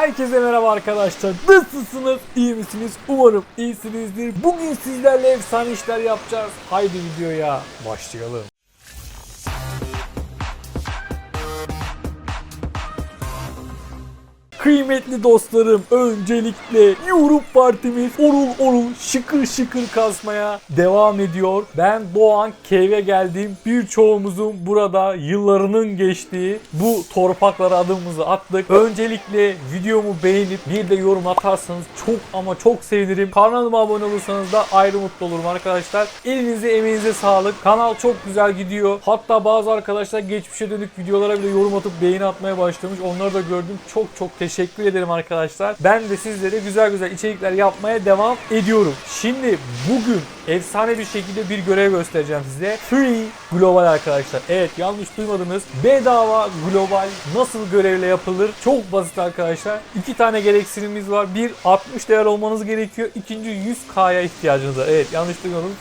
Herkese merhaba arkadaşlar. Nasılsınız? İyi misiniz? Umarım iyisinizdir. Bugün sizlerle efsane işler yapacağız. Haydi videoya başlayalım. Kıymetli dostlarım, öncelikle yorum partimiz orul orul şıkır şıkır kasmaya devam ediyor. Ben Doğan Keyve geldim. Birçoğumuzun burada yıllarının geçtiği bu torpaklara adımımızı attık. Öncelikle videomu beğenip bir de yorum atarsanız çok ama çok sevinirim. Kanalıma abone olursanız da ayrı mutlu olurum arkadaşlar. Elinize emeğinize sağlık. Kanal çok güzel gidiyor. Hatta bazı arkadaşlar geçmişe dönük videolara bile yorum atıp beğeni atmaya başlamış. Onları da gördüm. Çok çok teşekkür ederim arkadaşlar. Ben de sizlere güzel güzel içerikler yapmaya devam ediyorum. Şimdi bugün efsane bir şekilde bir görev göstereceğim size. Free Global arkadaşlar. Evet yanlış duymadınız. Bedava Global nasıl görevle yapılır? Çok basit arkadaşlar. İki tane gereksinimimiz var. Bir 60 değer olmanız gerekiyor. İkinci 100K'ya ihtiyacınız var. Evet yanlış duymadınız.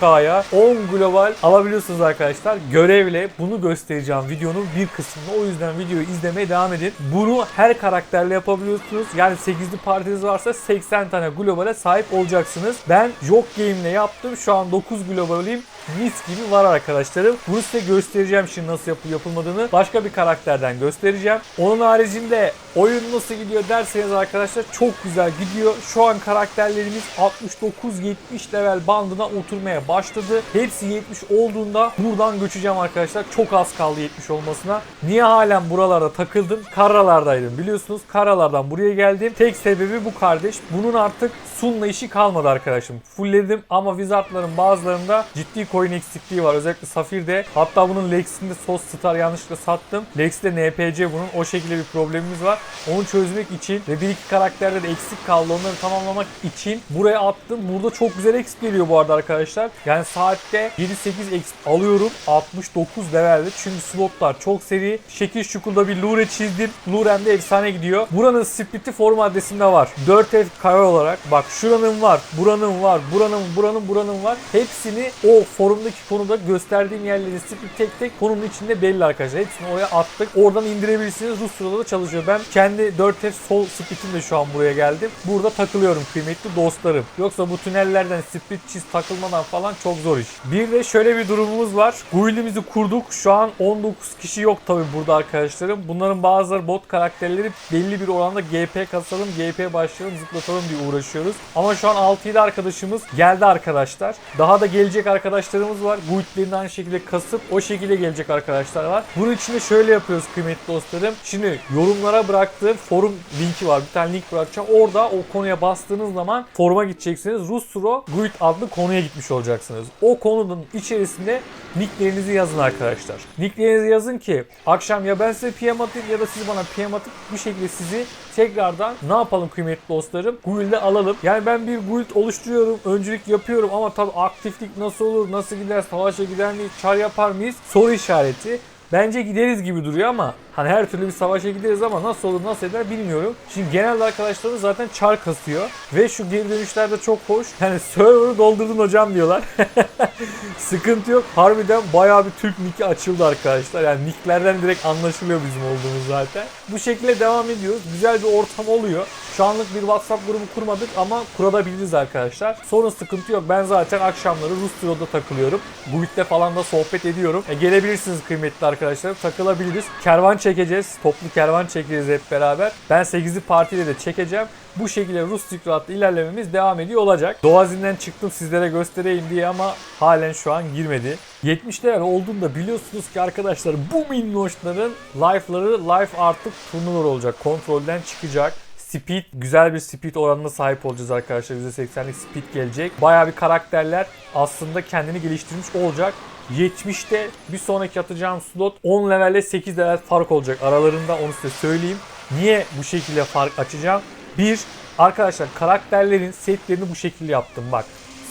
100K'ya 10 Global alabiliyorsunuz arkadaşlar. Görevle bunu göstereceğim videonun bir kısmında. O yüzden videoyu izlemeye devam edin. Bunu her karakterle yapabiliyorsunuz. Yani 8'li partiniz varsa 80 tane globale sahip olacaksınız. Ben Joke Game'le yaptım. Şu an 9 globaliyim. Mis gibi var arkadaşlarım. Bunu size göstereceğim şimdi nasıl yapı yapılmadığını. Başka bir karakterden göstereceğim. Onun haricinde oyun nasıl gidiyor derseniz arkadaşlar çok güzel gidiyor. Şu an karakterlerimiz 69-70 level bandına oturmaya başladı. Hepsi 70 olduğunda buradan göçeceğim arkadaşlar. Çok az kaldı 70 olmasına. Niye halen buralarda takıldım? Karalardaydım biliyorsunuz. Karalardan buraya geldim. Tek sebebi bu kardeş. Bunun artık Sun'la işi kalmadı arkadaşım. Fullledim ama Wizard'ların bazılarında ciddi coin eksikliği var. Özellikle Safir'de. Hatta bunun Lex'inde sos star yanlışlıkla sattım. Lex'te NPC bunun. O şekilde bir problemimiz var. Onu çözmek için ve bir iki karakterde de eksik kaldı. Onları tamamlamak için buraya attım. Burada çok güzel exp geliyor bu arada arkadaşlar. Yani saatte 7-8 exp alıyorum. 69 levelde. Çünkü slotlar çok seri. Şekil şukulda bir lure çizdim. Lurem de efsane gidiyor. Buranın split'i form adresinde var. 4F kare olarak. Bak şuranın var. Buranın var. Buranın, buranın, buranın var. Hepsini o forumdaki konuda gösterdiğim yerlerin split tek tek konunun içinde belli arkadaşlar. Hepsini oraya attık. Oradan indirebilirsiniz. Rus sırada da çalışıyor. Ben kendi 4F sol splitimle şu an buraya geldim. Burada takılıyorum kıymetli dostlarım. Yoksa bu tünellerden split çiz takılmadan falan çok zor iş. Bir de şöyle bir durumumuz var. Guild'imizi kurduk. Şu an 19 kişi yok tabi burada arkadaşlarım. Bunların bazıları bot karakterleri belli bir oranda GP kasalım, GP başlayalım, zıplatalım diye uğraşıyoruz. Ama şu an 6-7 arkadaşımız geldi arkadaşlar. Daha da gelecek arkadaşlarımız var. Guild'lerini aynı şekilde kasıp o şekilde gelecek arkadaşlar var. Bunun için de şöyle yapıyoruz kıymetli dostlarım. Şimdi yorumlara bıraktığım forum linki var. Bir tane link bırakacağım. Orada o konuya bastığınız zaman foruma gideceksiniz. Rustro Guild adlı konuya gitmiş olacaksınız. O konunun içerisinde nicklerinizi yazın arkadaşlar. Nicklerinizi yazın ki akşam ya ben size PM atayım ya da siz bana PM atıp bir şekilde sizi tekrardan ne yapalım kıymetli dostlarım? Guild'e alalım. Yani ben bir guild oluşturuyorum, öncülük yapıyorum ama tabi aktiflik nasıl olur, nasıl gider, savaşa gider miyiz, çar yapar mıyız? Soru işareti. Bence gideriz gibi duruyor ama hani her türlü bir savaşa gideriz ama nasıl olur nasıl eder bilmiyorum. Şimdi genelde arkadaşlarımız zaten çar kasıyor ve şu geri dönüşler de çok hoş. Yani server'ı doldurdun hocam diyorlar. Sıkıntı yok. Harbiden bayağı bir Türk nicki açıldı arkadaşlar. Yani nicklerden direkt anlaşılıyor bizim olduğumuz zaten. Bu şekilde devam ediyoruz. Güzel bir ortam oluyor. Şu anlık bir WhatsApp grubu kurmadık ama kurabiliriz arkadaşlar. Sorun sıkıntı yok. Ben zaten akşamları Rus Troll'da takılıyorum. Guild'de falan da sohbet ediyorum. E, gelebilirsiniz kıymetli arkadaşlar. Takılabiliriz. Kervan çekeceğiz. Toplu kervan çekeceğiz hep beraber. Ben 8'li partiyle de çekeceğim. Bu şekilde Rus Secret'la ilerlememiz devam ediyor olacak. Doğazinden çıktım sizlere göstereyim diye ama halen şu an girmedi. 70 değer olduğunda biliyorsunuz ki arkadaşlar bu minnoşların life'ları life artık turnuvar olacak. Kontrolden çıkacak. Speed güzel bir speed oranına sahip olacağız arkadaşlar. %80'lik speed gelecek. Baya bir karakterler aslında kendini geliştirmiş olacak. 70'te bir sonraki atacağım slot 10 levelle 8 level fark olacak aralarında onu size söyleyeyim. Niye bu şekilde fark açacağım? Bir, arkadaşlar karakterlerin setlerini bu şekilde yaptım bak.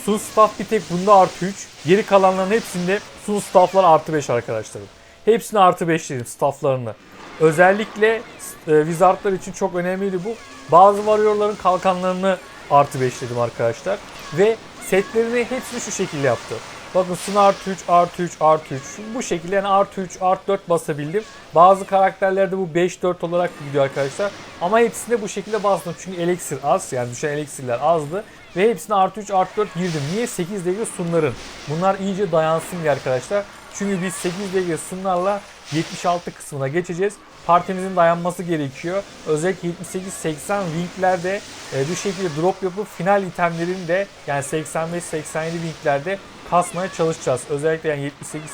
Sun Staff bir tek bunda artı 3. Geri kalanların hepsinde Sun Staff'lar artı 5 arkadaşlarım. Hepsini artı 5 dedim stafflarını. Özellikle e, Wizard'lar için çok önemliydi bu. Bazı Warrior'ların kalkanlarını artı 5 dedim arkadaşlar. Ve setlerini hepsini şu şekilde yaptı. Bakın Sun artı 3 artı 3 artı 3. Bu şekilde yani artı 3 artı 4 basabildim. Bazı karakterlerde bu 5-4 olarak gidiyor arkadaşlar. Ama hepsinde bu şekilde bastım. Çünkü eliksir az yani düşen eliksirler azdı. Ve hepsine artı 3 artı 4 girdim. Niye? 8 devre sunların. Bunlar iyice dayansın diye arkadaşlar. Çünkü biz 8 devre sunlarla 76 kısmına geçeceğiz. Partimizin dayanması gerekiyor. Özellikle 78-80 winklerde e, bu şekilde drop yapıp final itemlerini de yani 85-87 winklerde kasmaya çalışacağız. Özellikle yani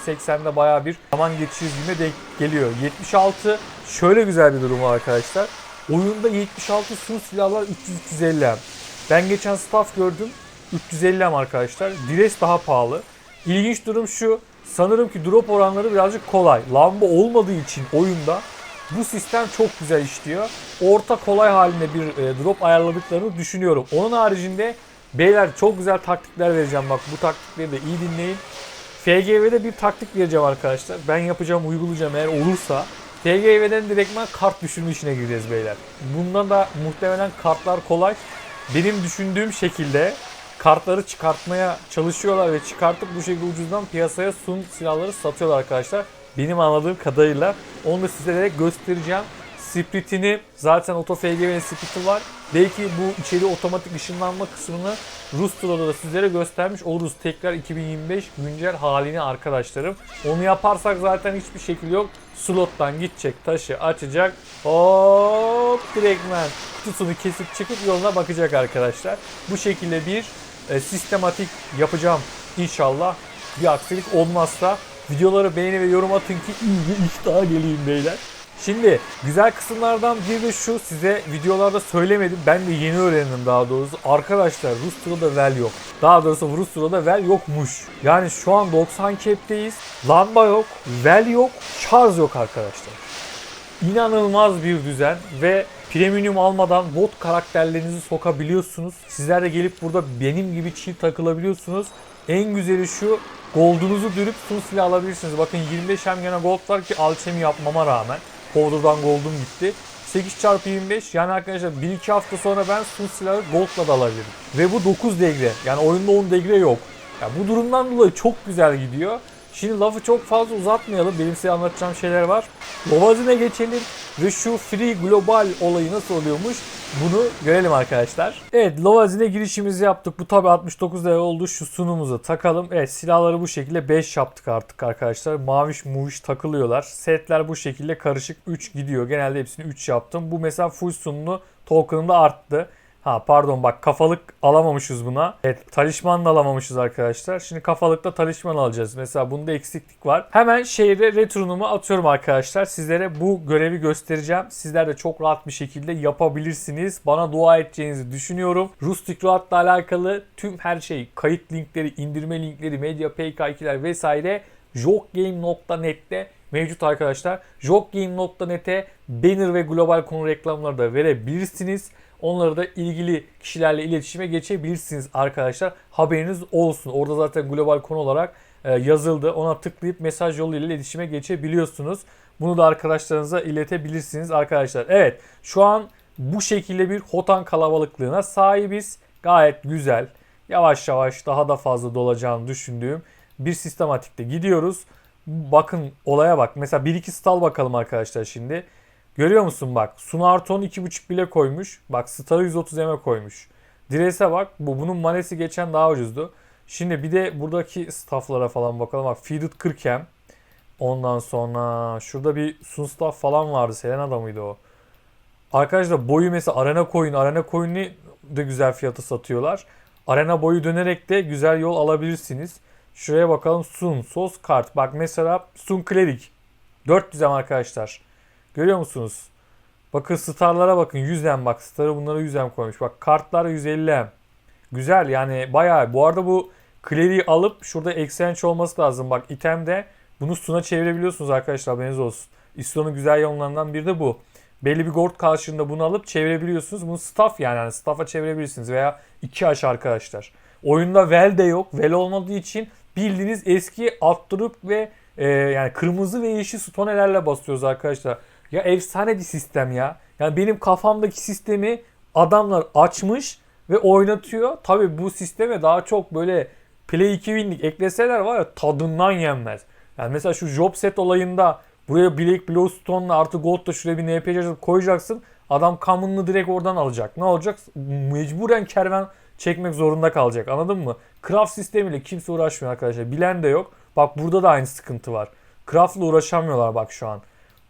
78-80'de baya bir zaman geçişimiz gibi denk geliyor. 76 şöyle güzel bir durum arkadaşlar. Oyunda 76 su silahlar 300-350 Ben geçen staff gördüm 350 arkadaşlar. Dires daha pahalı. İlginç durum şu. Sanırım ki drop oranları birazcık kolay. Lamba olmadığı için oyunda bu sistem çok güzel işliyor. Orta kolay halinde bir e, drop ayarladıklarını düşünüyorum. Onun haricinde beyler çok güzel taktikler vereceğim. Bak bu taktikleri de iyi dinleyin. FGV'de bir taktik vereceğim arkadaşlar. Ben yapacağım, uygulayacağım eğer olursa. FGV'den direktmen kart düşürme işine gireceğiz beyler. Bundan da muhtemelen kartlar kolay. Benim düşündüğüm şekilde kartları çıkartmaya çalışıyorlar ve çıkartıp bu şekilde ucuzdan piyasaya sun silahları satıyorlar arkadaşlar. Benim anladığım kadarıyla onu da sizlere göstereceğim. Split'ini zaten Auto FGV'nin split'i var. Belki bu içeri otomatik ışınlanma kısmını Rus Tur'da da sizlere göstermiş oluruz. Tekrar 2025 güncel halini arkadaşlarım. Onu yaparsak zaten hiçbir şekil yok. Slottan gidecek, taşı açacak. Hop direktmen kutusunu kesip çıkıp yoluna bakacak arkadaşlar. Bu şekilde bir e, sistematik yapacağım inşallah. Bir aksilik olmazsa videoları beğeni ve yorum atın ki iyice iştaha geleyim beyler. Şimdi güzel kısımlardan biri de şu size videolarda söylemedim. Ben de yeni öğrendim daha doğrusu. Arkadaşlar Rus Tura'da vel yok. Daha doğrusu Rus Tura'da vel yokmuş. Yani şu an 90 cap'teyiz. Lamba yok, vel yok, şarj yok arkadaşlar. İnanılmaz bir düzen ve premium almadan bot karakterlerinizi sokabiliyorsunuz. Sizler de gelip burada benim gibi çift takılabiliyorsunuz. En güzeli şu Gold'unuzu dürüp sun silah alabilirsiniz. Bakın 25 hem gene gold var ki alchemy yapmama rağmen. Powder'dan gold'um gitti. 8 çarpı 25 yani arkadaşlar 1-2 hafta sonra ben sun silahı gold'la da alabilirim. Ve bu 9 degre yani oyunda 10 degre yok. Yani bu durumdan dolayı çok güzel gidiyor. Şimdi lafı çok fazla uzatmayalım. Benim size anlatacağım şeyler var. Lovazine geçelim ve şu free global olayı nasıl oluyormuş bunu görelim arkadaşlar. Evet Lovazine girişimizi yaptık. Bu tabi 69 lira oldu. Şu sunumuza takalım. Evet silahları bu şekilde 5 yaptık artık arkadaşlar. Maviş muviş takılıyorlar. Setler bu şekilde karışık 3 gidiyor. Genelde hepsini 3 yaptım. Bu mesela full sunumlu token'ımda arttı. Ha pardon bak kafalık alamamışız buna. Evet talisman da alamamışız arkadaşlar. Şimdi kafalıkta talisman alacağız. Mesela bunda eksiklik var. Hemen şehre retronumu atıyorum arkadaşlar. Sizlere bu görevi göstereceğim. Sizler de çok rahat bir şekilde yapabilirsiniz. Bana dua edeceğinizi düşünüyorum. Rustic Road'la alakalı tüm her şey, kayıt linkleri, indirme linkleri, medya PK2'ler vesaire jokgame.net'te mevcut arkadaşlar. Jokgame.net'e banner ve global konu reklamları da verebilirsiniz. Onları da ilgili kişilerle iletişime geçebilirsiniz arkadaşlar. Haberiniz olsun. Orada zaten global konu olarak e, yazıldı. Ona tıklayıp mesaj yoluyla iletişime geçebiliyorsunuz. Bunu da arkadaşlarınıza iletebilirsiniz arkadaşlar. Evet şu an bu şekilde bir hotan kalabalıklığına sahibiz. Gayet güzel. Yavaş yavaş daha da fazla dolacağını düşündüğüm bir sistematikte gidiyoruz. Bakın olaya bak. Mesela 1-2 stall bakalım arkadaşlar şimdi. Görüyor musun bak. Sunarton 2.5 bile koymuş. Bak Star'ı 130 M koymuş. Dires'e bak. Bu bunun manesi geçen daha ucuzdu. Şimdi bir de buradaki stafflara falan bakalım. Bak Feeded 40 M. Ondan sonra şurada bir Sun staff falan vardı. Selena'da mıydı o? Arkadaşlar boyu mesela arena coin, arena coin'i de güzel fiyatı satıyorlar. Arena boyu dönerek de güzel yol alabilirsiniz. Şuraya bakalım Sun, Sos kart. Bak mesela Sun Cleric. 400 M arkadaşlar. Görüyor musunuz? Bakın starlara bakın 100 M bak. Starı bunlara 100 M koymuş. Bak kartlar 150 M. Güzel yani bayağı. Bu arada bu Cleri'yi alıp şurada exchange olması lazım. Bak itemde bunu Sun'a çevirebiliyorsunuz arkadaşlar haberiniz olsun. İston'un güzel yanlarından biri de bu. Belli bir gold karşılığında bunu alıp çevirebiliyorsunuz. Bunu staff yani, yani staff'a çevirebilirsiniz veya iki aş arkadaşlar. Oyunda vel de yok. Vel olmadığı için bildiğiniz eski alt ve e, yani kırmızı ve yeşil stonelerle basıyoruz arkadaşlar. Ya efsane bir sistem ya. Yani benim kafamdaki sistemi adamlar açmış ve oynatıyor. Tabi bu sisteme daha çok böyle Play 2 winlik ekleseler var ya tadından yenmez. Yani mesela şu job set olayında buraya Black Bluestone'la artı Gold da şuraya bir NPC koyacaksın. Adam common'ını direkt oradan alacak. Ne olacak? Mecburen kervan çekmek zorunda kalacak. Anladın mı? Craft sistemiyle kimse uğraşmıyor arkadaşlar. Bilen de yok. Bak burada da aynı sıkıntı var. Craft'la uğraşamıyorlar bak şu an.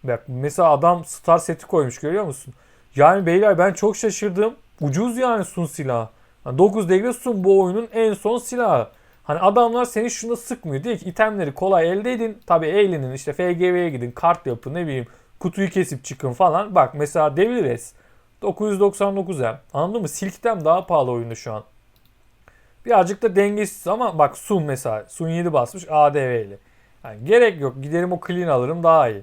Bak mesela adam star seti koymuş görüyor musun? Yani beyler ben çok şaşırdım. Ucuz yani Sun silahı. Yani 9 degre Sun bu oyunun en son silahı. Hani adamlar seni şunu sıkmıyor. Diyor ki itemleri kolay elde edin. Tabi eğlenin işte FGV'ye gidin kart yapın ne bileyim kutuyu kesip çıkın falan. Bak mesela Devil Res 999'a anladın mı? Silk'ten daha pahalı oyunda şu an. Birazcık da dengesiz ama bak Sun mesela. Sun 7 basmış ADV ile. Yani gerek yok. Giderim o clean alırım daha iyi.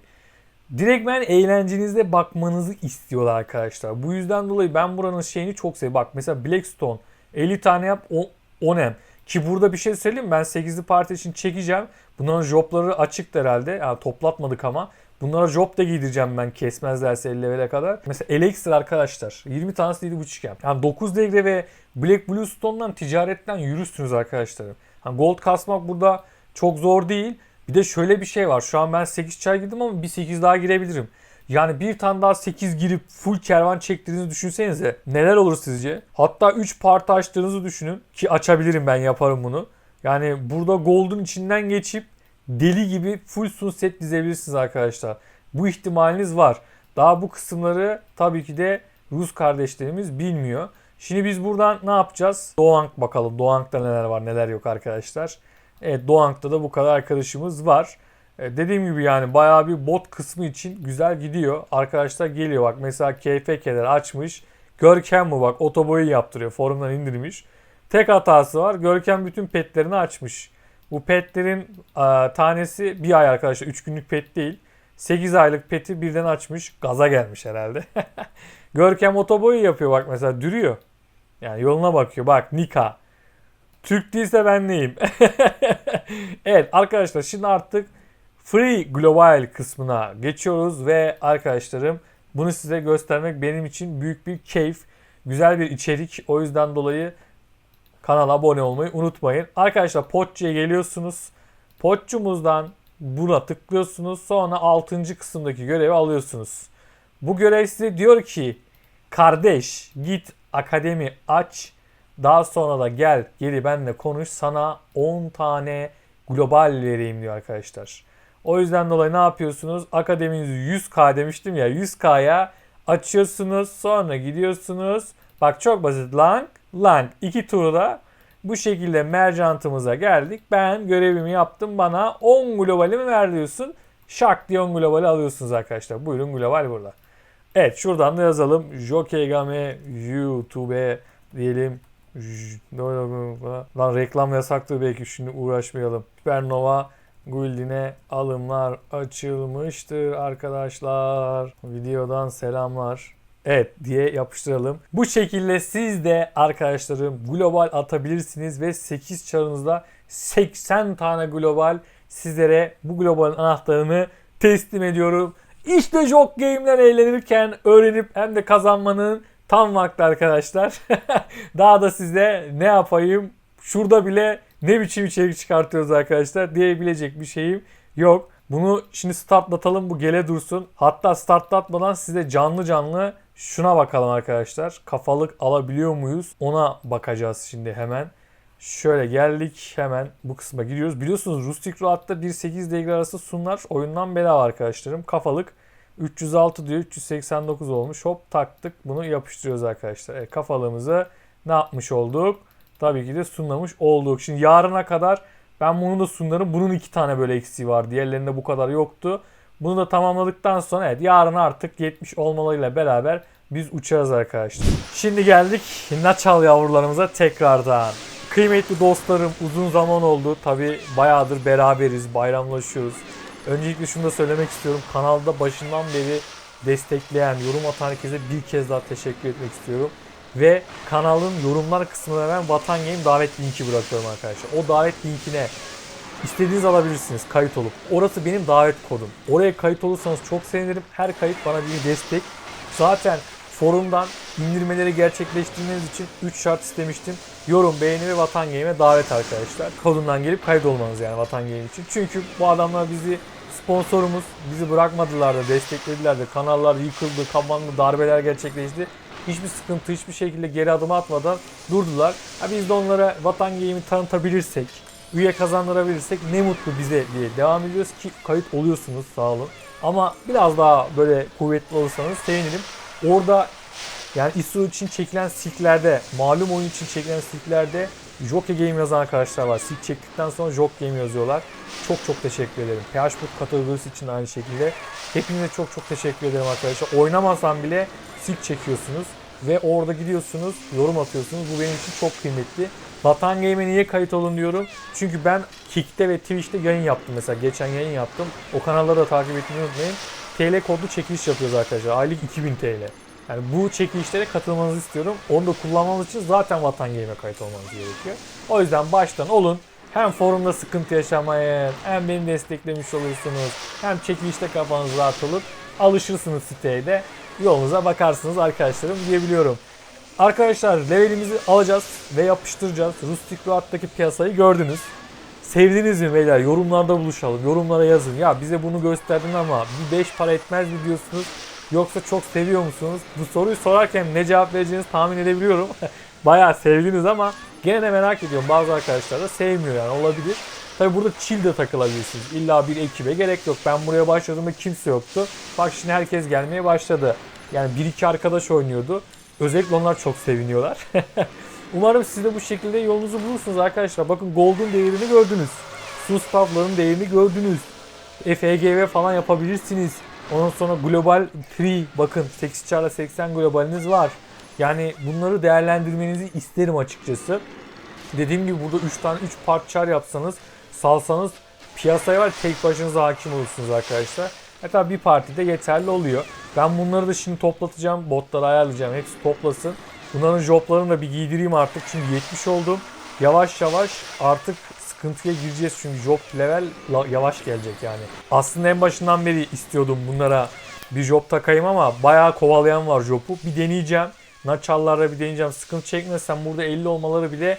Direktmen eğlencenizde bakmanızı istiyorlar arkadaşlar. Bu yüzden dolayı ben buranın şeyini çok seviyorum. Bak mesela Blackstone 50 tane yap 10M. Ki burada bir şey söyleyeyim? Ben 8'li parti için çekeceğim. Bunların jobları açıktı herhalde. Yani toplatmadık ama. Bunlara job da giydireceğim ben kesmezlerse 50 levele kadar. Mesela Elixir arkadaşlar 20 tanesi 7.5 yap. Yani 9 degre ve Black Bluestone'dan ticaretten yürürsünüz arkadaşlar. Yani gold kasmak burada çok zor değil. Bir de şöyle bir şey var. Şu an ben 8 çay girdim ama bir 8 daha girebilirim. Yani bir tane daha 8 girip full kervan çektiğinizi düşünsenize. Neler olur sizce? Hatta 3 parti açtığınızı düşünün. Ki açabilirim ben yaparım bunu. Yani burada Gold'un içinden geçip deli gibi full sunset dizebilirsiniz arkadaşlar. Bu ihtimaliniz var. Daha bu kısımları tabii ki de Rus kardeşlerimiz bilmiyor. Şimdi biz buradan ne yapacağız? Doğank bakalım. Doğank'ta neler var neler yok arkadaşlar. Evet Doğank'ta da bu kadar arkadaşımız var. Ee, dediğim gibi yani bayağı bir bot kısmı için güzel gidiyor. Arkadaşlar geliyor bak mesela KFK'ler açmış. Görkem mi bak otoboyu yaptırıyor forumdan indirmiş. Tek hatası var Görkem bütün petlerini açmış. Bu petlerin e, tanesi bir ay arkadaşlar 3 günlük pet değil. 8 aylık peti birden açmış. Gaza gelmiş herhalde. Görkem otoboyu yapıyor bak mesela dürüyor. Yani yoluna bakıyor. Bak Nika. Türk değilse ben neyim? evet arkadaşlar şimdi artık Free Global kısmına geçiyoruz ve arkadaşlarım bunu size göstermek benim için büyük bir keyif. Güzel bir içerik. O yüzden dolayı kanala abone olmayı unutmayın. Arkadaşlar Potçu'ya geliyorsunuz. Potçumuzdan buna tıklıyorsunuz. Sonra 6. kısımdaki görevi alıyorsunuz. Bu görev size diyor ki kardeş git akademi aç. Daha sonra da gel geri benimle konuş. Sana 10 tane global vereyim diyor arkadaşlar. O yüzden dolayı ne yapıyorsunuz? Akademinizi 100k demiştim ya 100k'ya açıyorsunuz. Sonra gidiyorsunuz. Bak çok basit. Lang, lang. iki turda bu şekilde mercantımıza geldik. Ben görevimi yaptım. Bana 10 globalimi ver diyorsun. Şak diye 10 globali alıyorsunuz arkadaşlar. Buyurun global burada. Evet şuradan da yazalım. Jokegame YouTube diyelim. Lan reklam yasaktır belki şimdi uğraşmayalım. Supernova Guild'ine alımlar açılmıştır arkadaşlar. Videodan selamlar. Evet diye yapıştıralım. Bu şekilde siz de arkadaşlarım global atabilirsiniz ve 8 çarınızda 80 tane global sizlere bu globalin anahtarını teslim ediyorum. İşte Jok Game'den eğlenirken öğrenip hem de kazanmanın tam vakti arkadaşlar. Daha da size ne yapayım? Şurada bile ne biçim içerik çıkartıyoruz arkadaşlar diyebilecek bir şeyim yok. Bunu şimdi startlatalım bu gele dursun. Hatta startlatmadan size canlı canlı şuna bakalım arkadaşlar. Kafalık alabiliyor muyuz? Ona bakacağız şimdi hemen. Şöyle geldik hemen bu kısma gidiyoruz. Biliyorsunuz Rustic Road'da 1.8 degre arası sunlar oyundan bedava arkadaşlarım. Kafalık 306 diyor 389 olmuş. Hop taktık bunu yapıştırıyoruz arkadaşlar. E, kafalığımızı ne yapmış olduk? Tabii ki de sunlamış olduk. Şimdi yarına kadar ben bunu da sunlarım. Bunun iki tane böyle eksiği var. Diğerlerinde bu kadar yoktu. Bunu da tamamladıktan sonra evet yarın artık 70 olmalarıyla beraber biz uçacağız arkadaşlar. Şimdi geldik Naçal yavrularımıza tekrardan. Kıymetli dostlarım uzun zaman oldu. Tabi bayağıdır beraberiz, bayramlaşıyoruz. Öncelikle şunu da söylemek istiyorum. Kanalda başından beri destekleyen, yorum atan herkese bir kez daha teşekkür etmek istiyorum. Ve kanalın yorumlar kısmına ben Vatan Game davet linki bırakıyorum arkadaşlar. O davet linkine istediğiniz alabilirsiniz kayıt olup. Orası benim davet kodum. Oraya kayıt olursanız çok sevinirim. Her kayıt bana bir destek. Zaten forumdan indirmeleri gerçekleştirmeniz için 3 şart istemiştim. Yorum, beğeni ve Vatan Game'e davet arkadaşlar. Kodundan gelip kayıt olmanız yani Vatan Game için. Çünkü bu adamlar bizi sponsorumuz. Bizi bırakmadılar da desteklediler de. Kanallar yıkıldı, kapandı, darbeler gerçekleşti. Hiçbir sıkıntı, hiçbir şekilde geri adım atmadan durdular. Ha biz de onlara Vatan Game'i tanıtabilirsek, üye kazandırabilirsek ne mutlu bize diye devam ediyoruz ki kayıt oluyorsunuz sağ olun. Ama biraz daha böyle kuvvetli olursanız sevinirim. Orada yani ISO için çekilen silklerde, malum oyun için çekilen silklerde Jockey Game yazan arkadaşlar var. Silk çektikten sonra Jock Game yazıyorlar. Çok çok teşekkür ederim. PHBook kategorisi için aynı şekilde. Hepinize çok çok teşekkür ederim arkadaşlar. Oynamasam bile silk çekiyorsunuz ve orada gidiyorsunuz, yorum atıyorsunuz. Bu benim için çok kıymetli. Vatan Game'e niye kayıt olun diyorum. Çünkü ben Kick'te ve Twitch'te yayın yaptım mesela. Geçen yayın yaptım. O kanalları da takip etmeyi unutmayın. TL kodlu çekiliş yapıyoruz arkadaşlar. Aylık 2000 TL. Yani bu çekilişlere katılmanızı istiyorum. Onu da kullanmanız için zaten Vatan Game'e kayıt olmanız gerekiyor. O yüzden baştan olun. Hem forumda sıkıntı yaşamayın, hem beni desteklemiş olursunuz, hem çekilişte kafanız rahat olur. Alışırsınız siteye de yolunuza bakarsınız arkadaşlarım diyebiliyorum. Arkadaşlar levelimizi alacağız ve yapıştıracağız. Rustic Road'daki piyasayı gördünüz. Sevdiniz mi beyler? Yorumlarda buluşalım. Yorumlara yazın. Ya bize bunu gösterdin ama bir 5 para etmez mi diyorsunuz? Yoksa çok seviyor musunuz? Bu soruyu sorarken ne cevap vereceğinizi tahmin edebiliyorum. Bayağı sevdiniz ama gene de merak ediyorum. Bazı arkadaşlar da sevmiyor yani olabilir. Tabi burada chill de takılabilirsiniz. İlla bir ekibe gerek yok. Ben buraya başladığımda kimse yoktu. Bak şimdi herkes gelmeye başladı. Yani bir iki arkadaş oynuyordu. Özellikle onlar çok seviniyorlar. Umarım siz de bu şekilde yolunuzu bulursunuz arkadaşlar. Bakın Gold'un değerini gördünüz. Su staff'ların değerini gördünüz. FEGV falan yapabilirsiniz. Ondan sonra Global 3 bakın 8 çarla 80 globaliniz var. Yani bunları değerlendirmenizi isterim açıkçası. Dediğim gibi burada 3 tane 3 part char yapsanız salsanız piyasaya var tek başınıza hakim olursunuz arkadaşlar. Hatta bir partide yeterli oluyor. Ben bunları da şimdi toplatacağım. Botları ayarlayacağım. Hepsi toplasın. Bunların joblarını da bir giydireyim artık. Çünkü 70 oldum. Yavaş yavaş artık sıkıntıya gireceğiz çünkü job level yavaş gelecek yani. Aslında en başından beri istiyordum bunlara bir job takayım ama bayağı kovalayan var jobu. Bir deneyeceğim. Naçallara bir deneyeceğim. Sıkıntı çekmezsem burada 50 olmaları bile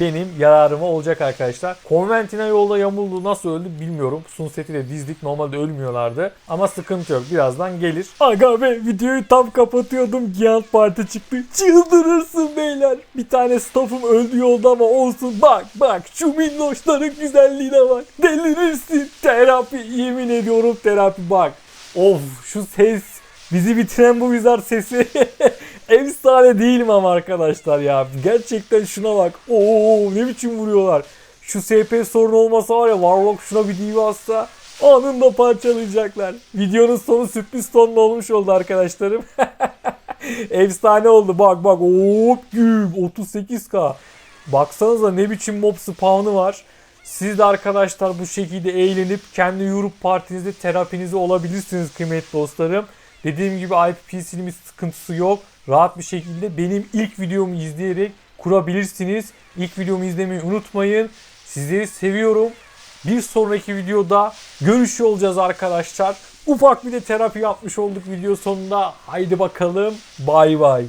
benim yararıma olacak arkadaşlar. Conventina yolda yamuldu nasıl öldü bilmiyorum. Sunseti de dizdik normalde ölmüyorlardı. Ama sıkıntı yok birazdan gelir. Aga be videoyu tam kapatıyordum. Giant Parti çıktı. Çıldırırsın beyler. Bir tane staffım öldü yolda ama olsun. Bak bak şu minnoşların güzelliğine bak. Delirirsin. Terapi yemin ediyorum terapi bak. Of şu ses bizi bitiren bu wizard sesi. Efsane değil mi ama arkadaşlar ya? Gerçekten şuna bak. Oo ne biçim vuruyorlar. Şu SP sorunu olmasa var ya Warlock şuna bir divi atsa anında parçalayacaklar. Videonun sonu sürpriz tonla olmuş oldu arkadaşlarım. Efsane oldu. Bak bak. Hop güm 38k. Baksanıza ne biçim mob spawn'ı var. Siz de arkadaşlar bu şekilde eğlenip kendi Europe partinizde terapinizi olabilirsiniz kıymetli dostlarım. Dediğim gibi IPPC'nin sıkıntısı yok. Rahat bir şekilde benim ilk videomu izleyerek kurabilirsiniz. İlk videomu izlemeyi unutmayın. Sizleri seviyorum. Bir sonraki videoda görüşüyor olacağız arkadaşlar. Ufak bir de terapi yapmış olduk video sonunda. Haydi bakalım. Bay bay.